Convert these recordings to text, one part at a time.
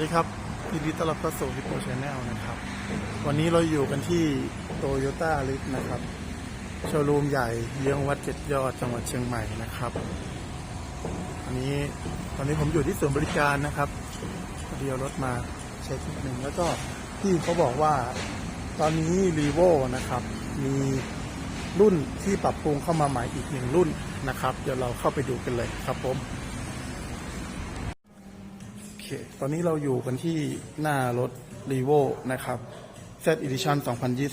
วัสดีครับยินดีต้อนรับเข้าสู่ฮิปโปชแนลนะครับ วันนี้เราอยู่กันที่โตโยต้าลิฟนะครับโชว์รูมใหญ่เยื้องวัดเจ็ดยอดจังหวัดเชียงใหม่นะครับอันนี้ตอนนี้ผมอยู่ที่ศูนย์บริการนะครับพอดีเอารถมาเช็คหนึ่งแล้วก็ที่เขาบอกว่าตอนนี้รีโวนะครับมีรุ่นที่ปรับปรุงเข้ามาใหม่อีกหนึ่งรุ่นนะครับ เดี๋ยวเราเข้าไปดูกันเลยครับผม ตอนนี้เราอยู่กันที่หน้ารถ r e v o นะครับ Z Edition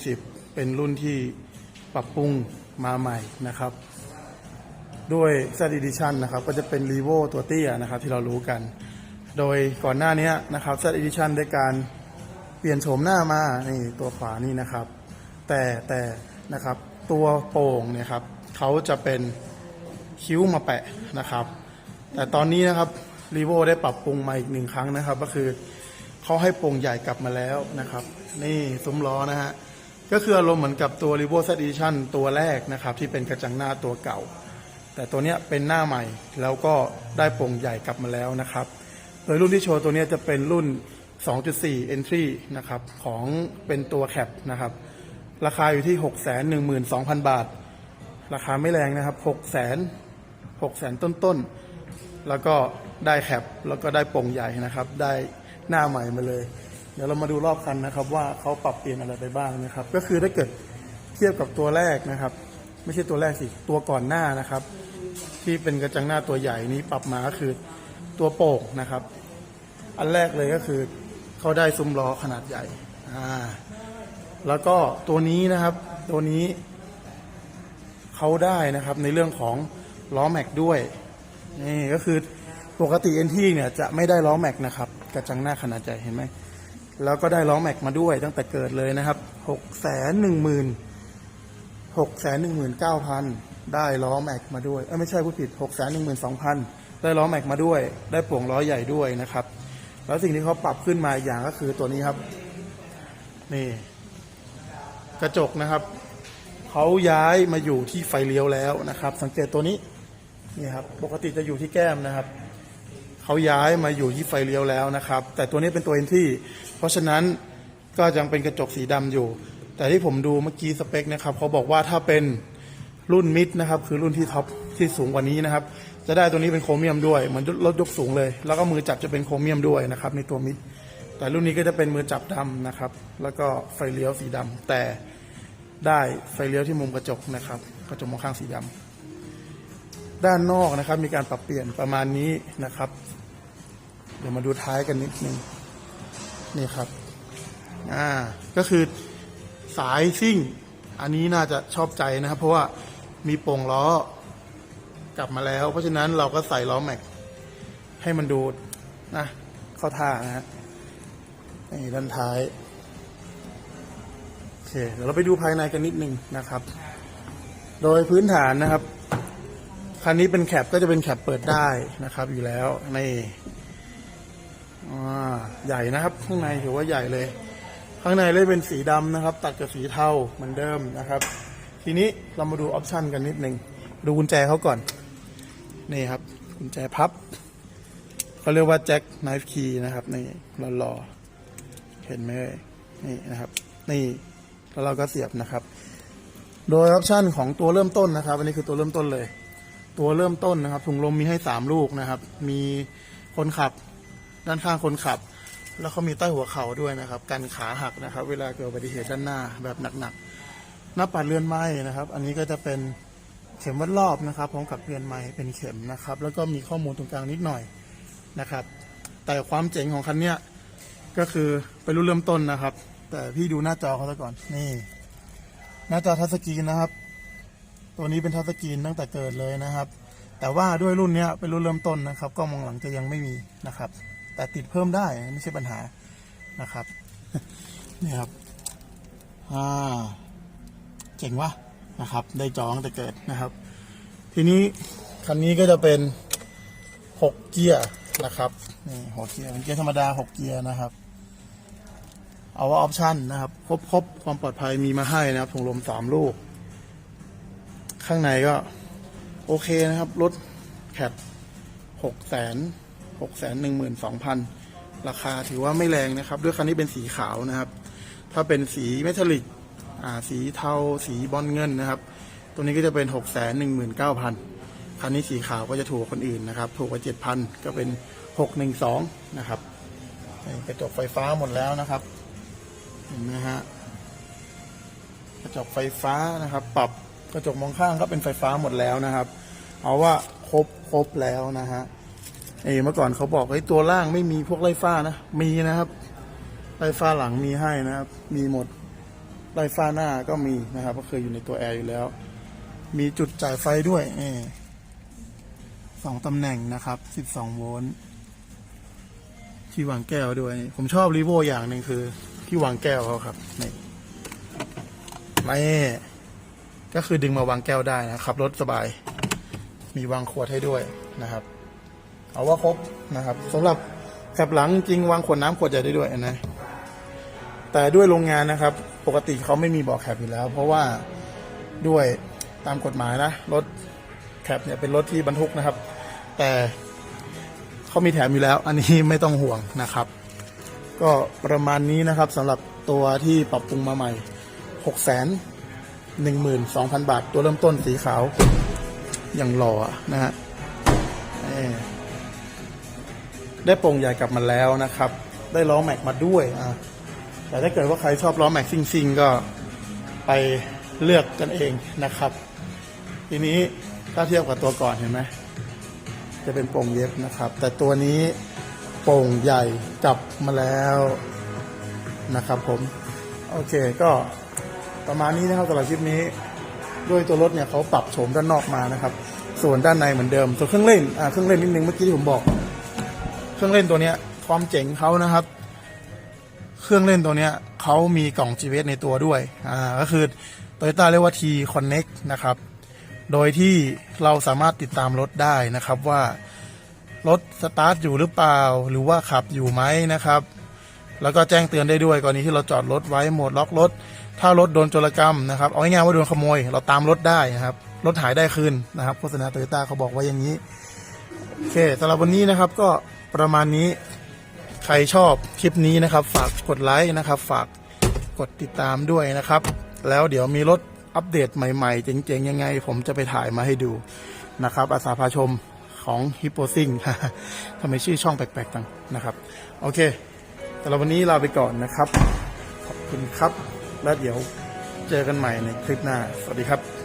2020 เป็นรุ่นที่ปรับปรุงมาใหม่นะครับ ด้วย Z Edition นะครับ ก็จะเป็น r e v o ตัวเตี้ยนะครับที่เรารู้กัน โดยก่อนหน้านี้นะครับ Z Edition ได้การเปลี่ยนโฉมหน้ามา นี่ตัวขวานี่นะครับ แต่แต่นะครับตัวโป่งเนี่ยครับเขาจะเป็นคิ้วมาแปะนะครับ แต่ตอนนี้นะครับ รีโวได้ปรับปรุงมาอีกหนึ่งครั้งนะครับ ก็คือเขาให้โปร่งใหญ่กลับมาแล้วนะครับ นี่ซุ้มล้อนะฮะก็คืออารมณ์เหมือนกับตัว r e v o Z Edition ตัวแรกนะครับ ที่เป็นกระจังหน้าตัวเก่า แต่ตัวเนี้ยเป็นหน้าใหม่แล้วก็ได้โปร่งใหญ่กลับมาแล้วนะครับ โดยรุ่นที่โชว์ตัวเนี้ยจะเป็นรุ่น 2.4 Entry นะครับของเป็นตัวแคปนะครับ ราคาอยู่ที่ 612,000 บาท ราคาไม่แรงนะครับ 6 0 0 0 0 6 0 0 0ต้นต้นๆ แล้วก็ ได้แคปแล้วก็ได้โป่งใหญ่นะครับ ได้หน้าใหม่มาเลย เดี๋ยวเรามาดูรอบคันนะครับ ว่าเขาปรับเปลี่ยนอะไรไปบ้างนะครับ ก็คือถ้าเกิดเทียบกับตัวแรกนะครับ ไม่ใช่ตัวแรกสิตัวก่อนหน้านะครับ ที่เป็นกระจังหน้าตัวใหญ่นี้ปรับมาก็คือตัวโป่งนะครับ อันแรกเลยก็คือเขาได้ซุ้มล้อขนาดใหญ่อ่าแล้วก็ตัวนี้นะครับ ตัวนี้เขาได้นะครับในเรื่องของล้อแม็กด้วยนี่ก็คือ ปกติเอ็นที่เนี่ยจะไม่ได้ล้อแม็กนะครับกระจังหน้าขนาดใหญ่เห็นไหมแล้วก็ได้ล้อแม็กมาด้วยตั้งแต่เกิดเลยนะครับหกแสนหนึ่งหมื่นหกแสนหนึ่งหมื่นเก้าพันได้ล้อแม็กมาด้วยเอ้ยไม่ใช่ผู้ผิดหกแสนหนึ่งหมื่นสองพันได้ล้อแม็กมาด้วย ได้ป่วงล้อใหญ่ด้วยนะครับ แล้วสิ่งที่เขาปรับขึ้นมาอย่างก็คือตัวนี้ครับ นี่ กระจกนะครับเขาย้ายมาอยู่ที่ไฟเลี้ยวแล้วนะครับ สังเกตตัวนี้นี่ครับ ปกติจะอยู่ที่แก้มนะครับ เขาย้ายมาอยู่ที่ไฟเลี้ยวแล้วนะครับ แต่ตัวนี้เป็นตัวเอนที่เพราะฉะนั้นก็ยังเป็นกระจกสีดำอยู่ แต่ที่ผมดูเมื่อกี้สเปคนะครับเขาบอกว่าถ้าเป็นรุ่นมิดนะครับคือรุ่นที่ท็อปที่สูงกว่านี้นะครับ จะได้ตัวนี้เป็นโครเมียมด้วยเหมือนรถยกสูงเลย แล้วก็มือจับจะเป็นโครเมียมด้วยนะครับในตัวมิดแต่รุ่นนี้ก็จะเป็นมือจับดำนะครับ แล้วก็ไฟเลี้ยวสีดำแต่ได้ไฟเลี้ยวที่มุมกระจกนะครับ กระจกมองข้างสีดำ ด้านนอกนะครับ มีการปรับเปลี่ยนประมาณนี้นะครับ เดี๋ยวมาดูท้ายกันนิดนึงนี่ครับอ่าก็คือสายซิ่ง อันนี้น่าจะชอบใจนะครับ เพราะว่ามีโป่งล้อกลับมาแล้ว เพราะฉะนั้นเราก็ใส่ล้อแม็กให้มันดูนะเข้าท่านะฮะนี่ด้านท้ายโอเคเดี๋ยวเราไปดูภายในกันนิดนึงนะครับ โดยพื้นฐานนะครับ คันนี้เป็นแคปก็จะเป็นแคปเปิดได้นะครับ อยู่แล้วนี่อ่าใหญ่นะครับ ข้างในถือว่าใหญ่เลย ข้างในเลยเป็นสีดำนะครับ ตัดกับสีเทาเหมือนเดิมนะครับ ทีนี้เรามาดูออปชันกันนิดหนึ่งดูกุญแจเขาก่อน นี่ครับ กุญแจพับเขาเรียกว่าแจ็คไนฟ์คีย์นะครับนี่รอเห็นไหมนี่นะครับ นี่แล้วเราก็เสียบนะครับ โดยออปชันของตัวเริ่มต้นนะครับ อันนี้คือตัวเริ่มต้นเลย ตัวเริ่มต้นนะครับ ถุงลมมีให้สามลูกนะครับ มีคนขับ ด้านข้างคนขับ แล้วเขามีใต้หัวเข่าด้วยนะครับ กันขาหักนะครับ เวลาเกิดอุบัติเหตุด้านหน้าแบบหนักๆหน้าปัดเรือนไม้นะครับ อันนี้ก็จะเป็นเข็มวัดรอบนะครับพร้อมกับเรือนไม้เป็นเข็มนะครับ แล้วก็มีข้อมูลตรงกลางนิดหน่อยนะครับ แต่ความเจ๋งของคันเนี้ยก็คือเป็นรุ่นเริ่มต้นนะครับ แต่พี่ดูหน้าจอเขาซะก่อนนี่ หน้าจอทัชสกรีนนะครับ ตัวนี้เป็นทัชสกรีนตั้งแต่เกิดเลยนะครับ แต่ว่าด้วยรุ่นนี้เป็นรุ่นเริ่มต้นนะครับกล้องมองหลังจะยังไม่มีนะครับ แต่ติดเพิ่มได้ไม่ใช่ปัญหานะครับนี่ครับอ่าเจ๋งวะนะครับ ได้จองแต่เกิดนะครับ ทีนี้คันนี้ก็จะเป็นหกเกียร์นะครับนี่หกเกียร์เป็นเกียร์ธรรมดาหกเกียร์นะครับ เอาว่าออปชันนะครับ ครบครบความปลอดภัยมีมาให้นะครับถุงลมสามลูก ข้างในก็โอเคนะครับ รถแคปหกแสนหกแสนหนึ่งหมื่นสองพันราคาถือว่าไม่แรงนะครับ ด้วยคันนี้เป็นสีขาวนะครับ ถ้าเป็นสีเมทัลลิกอ่าสีเทาสีบอลเงินนะครับ ตัวนี้ก็จะเป็น6 1 9 0 0 0คันนี้สีขาวก็จะถูกคนอื่นนะครับ ถูกกว่า7,000ก็เป็น612นะครับกระจกไฟฟ้าหมดแล้วนะครับ เห็นไหมฮะกระจกไฟฟ้านะครับ ปรับ กระจกมองข้างก็เป็นไฟฟ้าหมดแล้วนะครับ เอาว่าครบครบแล้วนะฮะเอเมื่อก่อนเขาบอกไอ้ตัวล่างไม่มีพวกไล่ฟ้านะ มีนะครับไล่ฟ้าหลังมีให้นะครับ มีหมดไล่ฟ้าหน้าก็มีนะครับ ก็เคยอยู่ในตัวแอร์อยู่แล้ว มีจุดจ่ายไฟด้วยนี่สองตำแหน่งนะครับ12โวลต์ที่วางแก้วด้วย ผมชอบรีโวอย่างหนึ่งคือ ที่วางแก้วเขาครับนี่ไม่ ก็คือดึงมาวางแก้วได้นะขับรถสบาย มีวางขวดให้ด้วยนะครับ เอาว่าครบนะครับสำหรับแคบหลังจริงวางขวดน้ำขวดใหญ่ได้ด้วยนะ แต่ด้วยโรงงานนะครับ ปกติเขาไม่มีบอกแคปอยู่แล้ว เพราะว่าด้วยตามกฎหมายนะรถแคปเนี่ยเป็นรถที่บรรทุกนะครับ แต่เขามีแถมอยู่แล้ว อันนี้ไม่ต้องห่วงนะครับ ก็ประมาณนี้นะครับสำหรับตัวที่ปรับปรุงมาใหม่6 1 2 0 0 0 บาท ตัวเริ่มต้นสีขาว อย่างหล่อนะฮะได้โปร่งใหญ่กลับมาแล้วนะครับ ได้ล้อแม็กมาด้วยอะแต่ถ้าเกิดว่าใครชอบล้อแม็กซิงซิงๆ ก็ไปเลือกกันเองนะครับ ทีนี้ถ้าเทียบกับตัวก่อนเห็นไหมจะเป็นโป่งเย็บนะครับ แต่ตัวนี้โป่งใหญ่กลับมาแล้วนะครับผม โอเคก็ ประมาณนี้นะครับสำหรับคลิปนี้ ด้วยตัวรถเนี่ยเขาปรับโฉมด้านนอกมานะครับ ส่วนด้านในเหมือนเดิมส่วนเครื่องเล่นอ่าเครื่องเล่นนิดนึงเมื่อกี้ที่ผมบอก เครื่องเล่นตัวเนี้ยความเจ๋งเขานะครับ เครื่องเล่นตัวเนี้ยเขามีกล่อง GPS ในตัวด้วยอ่าก็คือ Toyota เรียกว่า T Connect นะครับ โดยที่เราสามารถติดตามรถได้นะครับว่ารถสตาร์ทอยู่หรือเปล่า หรือว่าขับอยู่ไหมนะครับ แล้วก็แจ้งเตือนได้ด้วยกรณีที่เราจอดรถไว้โหมดล็อกรถ ถ้ารถโดนโจรกรรมนะครับเอาง่ายๆว่าโดนขโมย เราตามรถได้นะครับรถหายได้คืนนะครับโฆษณาโตโยต้าเขาบอกว่าอย่างนี้โอเคสำหรับวันนี้นะครับก็ประมาณนี้ใครชอบคลิปนี้นะครับ ฝากกดไลค์นะครับ ฝากกดติดตามด้วยนะครับ แล้วเดี๋ยวมีรถอัปเดตใหม่ๆ เจ๋งๆ ยังไง ผมจะไปถ่ายมาให้ดูนะครับ อาสาพาชมของฮิปโปซิงทำไมชื่อช่องแปลกๆจังนะครับ โอเค สำหรับวันนี้ลาไปก่อนนะครับ ขอบคุณครับ แล้วเดี๋ยวเจอกันใหม่ในคลิปหน้า สวัสดีครับ